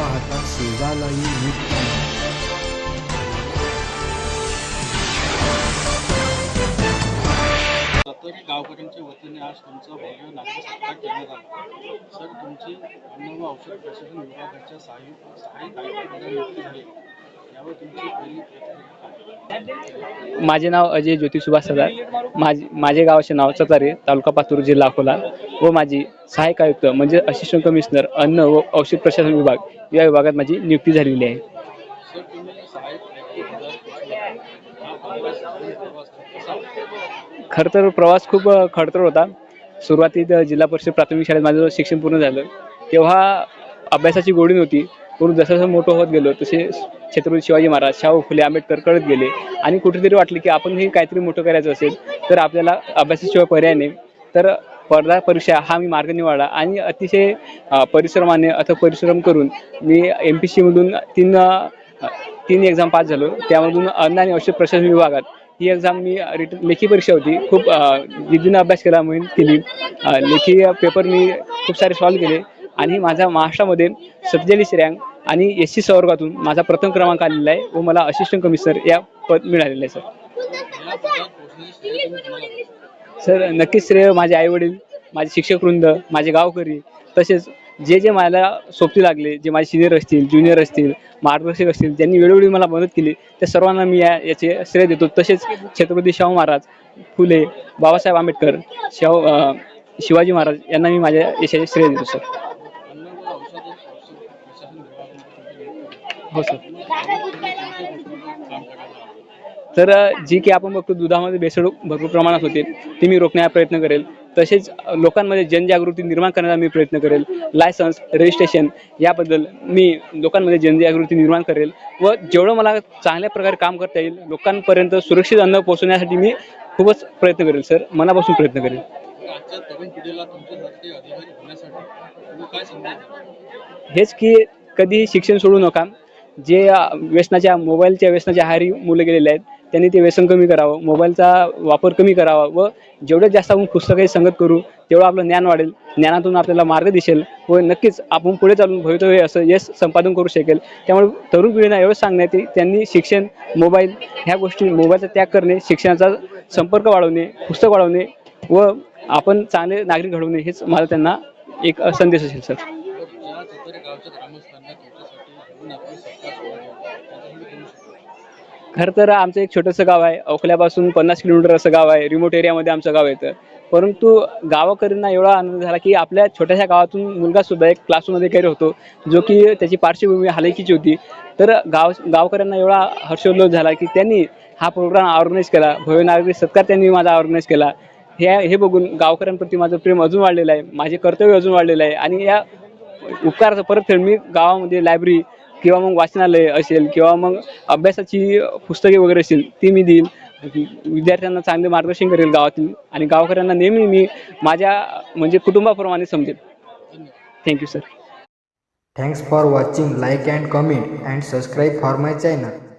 पाहता शेजालाही नीट सत्तरी गावकऱ्यांच्या वतीने आज तुमचा भव्य नागरिक सत्कार करण्यात आला. सर तुमची अन्न व औषध प्रशासन विभागाच्या सहाय्यक सहाय्यक आयुक्तपदी नियुक्ती झाली. यावर तुमची पहिली प्रतिक्रिया काय? माझे नाव अजय ज्योती सुभाष सदार माझे माझे गावाचे नाव चतारे तालुका पातूर जिल्हा अकोला व माझी सहाय्यक आयुक्त म्हणजे असिस्टंट कमिशनर अन्न व औषध प्रशासन विभाग या विभागात माझी नियुक्ती झालेली आहे. खर प्रवास तर प्रवास खूप खडतर होता. सुरुवातीत जिल्हा परिषद प्राथमिक शाळेत माझं शिक्षण पूर्ण झालं. तेव्हा अभ्यासाची गोडी नव्हती. पण जसं जसं मोठं होत गेलो तसे छत्रपती शिवाजी महाराज शाहू फुले आंबेडकर कळत गेले. आणि कुठेतरी वाटले की आपण हे काहीतरी मोठं करायचं असेल तर आपल्याला अभ्यासाशिवाय पर्याय नाही. तर स्पर्धा परीक्षा हा मी मार्ग निवडला आणि अतिशय परिश्रमाने अथक परिश्रम करून मी एम पी सीमधून तीन तीन एक्झाम पास झालो. त्यामधून अन्न आणि औषध प्रशासन विभागात ही एक्झाम मी रिटर्न लेखी परीक्षा होती. खूप जिद्दीनं अभ्यास केला म्हणून केली. लेखी पेपर मी खूप सारे सॉल्व केले. आणि माझा महाराष्ट्रामध्ये सत्तेचाळीस रँक आणि एस सी संवर्गातून माझा प्रथम क्रमांक आलेला आहे व मला असिस्टंट कमिशनर या पद मिळालेलं आहे सर सर नक्कीच श्रेय माझे आईवडील माझे शिक्षक वृंद माझे गावकरी तसेच जे जे मला सोपती लागले जे माझे सिनियर असतील ज्युनियर असतील मार्गदर्शक असतील ज्यांनी वेळोवेळी मला मदत केली त्या सर्वांना मी या याचे श्रेय देतो. तसेच छत्रपती शाहू महाराज फुले बाबासाहेब आंबेडकर शाहू शिवाजी महाराज यांना मी माझ्या यशाचे श्रेय देतो सर अन्न व औषध औषध प्रशासन विभागामध्ये तुमची नियुक्ती झाली. हो सर? तर जी की आपण बघतो दुधामध्ये भेसळ भरपूर प्रमाणात होते. ती मी रोखण्याचा प्रयत्न करेल. तसेच लोकांमध्ये जनजागृती निर्माण करण्याचा मी प्रयत्न करेल. लायसन्स रजिस्ट्रेशन याबद्दल मी लोकांमध्ये जनजागृती निर्माण करेल व जेवढं मला चांगल्या प्रकारे काम करता येईल लोकांपर्यंत सुरक्षित अन्न पोहोचवण्यासाठी मी खूपच प्रयत्न करेल सर. मनापासून प्रयत्न करेल? हेच की कधीही शिक्षण सोडू नका. जे व्यसनाच्या मोबाईलच्या व्यसनाच्या आहारी मुलं गेलेले आहेत त्यांनी ते व्यसन कमी करावं मोबाईलचा वापर कमी करावा व जेवढ्यात जास्त आपण पुस्तके संगत करू तेवढं आपलं ज्ञान वाढेल ज्ञानातून आपल्याला मार्ग दिसेल व नक्कीच आपण पुढे चालून भवितव्य असं यश संपादन करू शकेल. त्यामुळे तरुण पिढीना एवढं सांगण्यात त्यांनी शिक्षण मोबाईल ह्या गोष्टी मोबाईलचा त्याग करणे शिक्षणाचा संपर्क वाढवणे पुस्तक वाढवणे व आपण चांगले नागरिक घडवणे हेच मला त्यांना एक संदेश असेल सर. खरं तर आमचं एक छोटंसं गाव आहे. अकोल्यापासून पन्नास किलोमीटर असं गाव आहे. रिमोट एरियामध्ये आमचं गाव येतं परंतु गावाकरींना एवढा आनंद झाला की आपल्या छोट्याशा गावातून मुलगा सुद्धा एक क्लासमध्ये कॅरी होतो जो की त्याची पार्श्वभूमी हालाकीची होती. तर गाव गावकऱ्यांना एवढा हर्षोल्लोष झाला की त्यांनी हा प्रोग्राम ऑर्गनाईज केला. भव्य नागरिक सत्कार त्यांनी माझा ऑर्गनाईज केला. हे हे बघून गावकऱ्यांप्रती माझं प्रेम अजून वाढलेलं आहे. माझे कर्तव्य अजून वाढलेलं आहे. आणि या उपकाराचा परतफेड मी गावामध्ये लायब्ररी किंवा मग वाचनालय असेल किंवा मग अभ्यासाची पुस्तके वगैरे असेल ती मी देईल विद्यार्थ्यांना चांगले मार्गदर्शन करेल गावातील आणि गावकऱ्यांना नेहमी मी माझ्या म्हणजे कुटुंबाप्रमाणे समजेल thank you sir thanks for watching like and comment and subscribe for my channel